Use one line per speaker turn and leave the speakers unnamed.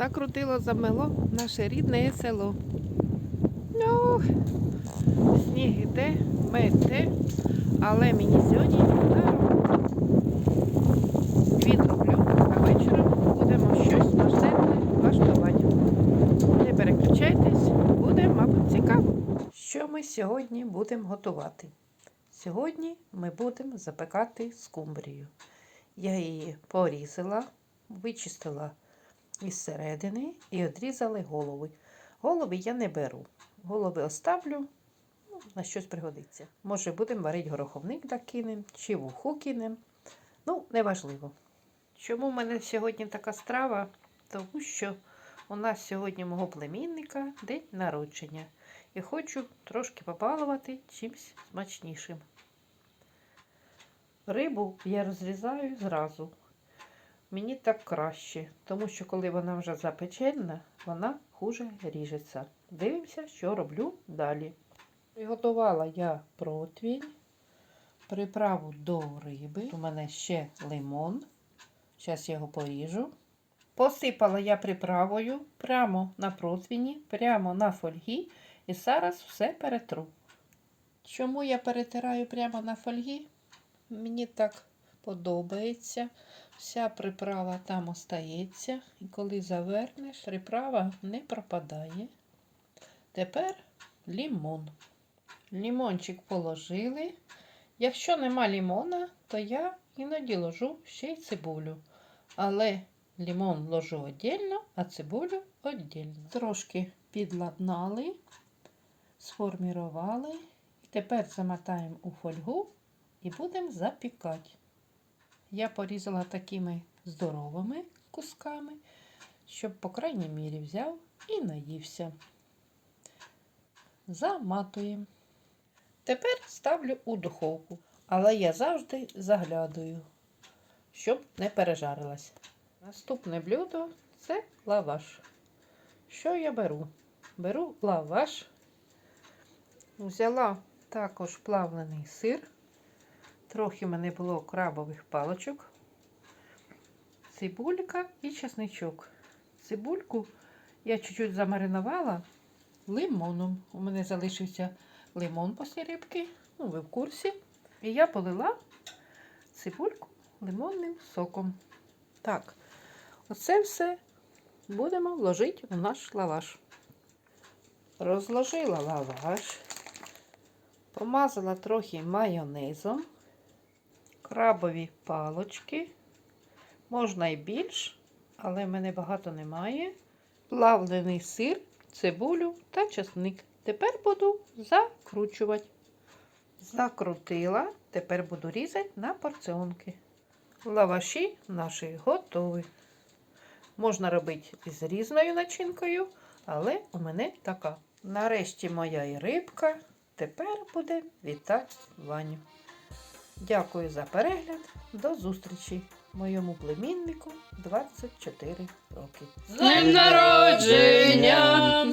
закрутило, замело наше рідне село. Ну, сніг іде, мете, але мені сьогодні на роботу. Відроблю, а вечором будемо щось важливе влаштувати. Не переключайтесь, буде, мабуть, цікаво. Що ми сьогодні будемо готувати? Сьогодні ми будемо запекати скумбрію. Я її порізала, вичистила із середини і відрізали голови. Голови я не беру. Голови оставлю, ну, на щось пригодиться. Може, будемо варити гороховник кинем, чи вуху кинем. Ну, неважливо. Чому в мене сьогодні така страва? Тому що у нас сьогодні мого племінника день народження. І хочу трошки побалувати чимось смачнішим. Рибу я розрізаю зразу. Мені так краще, тому що коли вона вже запечена, вона хуже ріжеться. Дивимося, що роблю далі. Приготувала я противень, приправу до риби. У мене ще лимон. Зараз його поріжу. Посипала я приправою прямо на противні, прямо на фольгі і зараз все перетру. Чому я перетираю прямо на фольгі? Мені так подобається. Вся приправа там остається. І коли завернеш, приправа не пропадає. Тепер лімон. Лімончик положили. Якщо нема лімона, то я іноді ложу ще й цибулю. Але лімон ложу віддільно, а цибулю віддільно. Трошки підладнали, сформірували. І тепер замотаємо у фольгу і будемо запікати. Я порізала такими здоровими кусками, щоб, по крайній мірі, взяв і наївся. Заматуємо. Тепер ставлю у духовку, але я завжди заглядаю, щоб не пережарилась. Наступне блюдо це лаваш. Що я беру? Беру лаваш, взяла також плавлений сир. Трохи в мене було крабових палочок, цибулька і чесничок. Цибульку я чуть-чуть замаринувала лимоном. У мене залишився лимон після рибки, ну ви в курсі. І я полила цибульку лимонним соком. Так, оце все будемо вложити в наш лаваш. Розложила лаваш, помазала трохи майонезом крабові палочки. Можна і більш, але в мене багато немає. Плавлений сир, цибулю та часник. Тепер буду закручувати. Закрутила, тепер буду різати на порціонки. Лаваші наші готові. Можна робити з різною начинкою, але у мене така. Нарешті моя і рибка. Тепер буде вітати Ваню. Дякую за перегляд. До зустрічі моєму племіннику 24 роки.
З днем народження!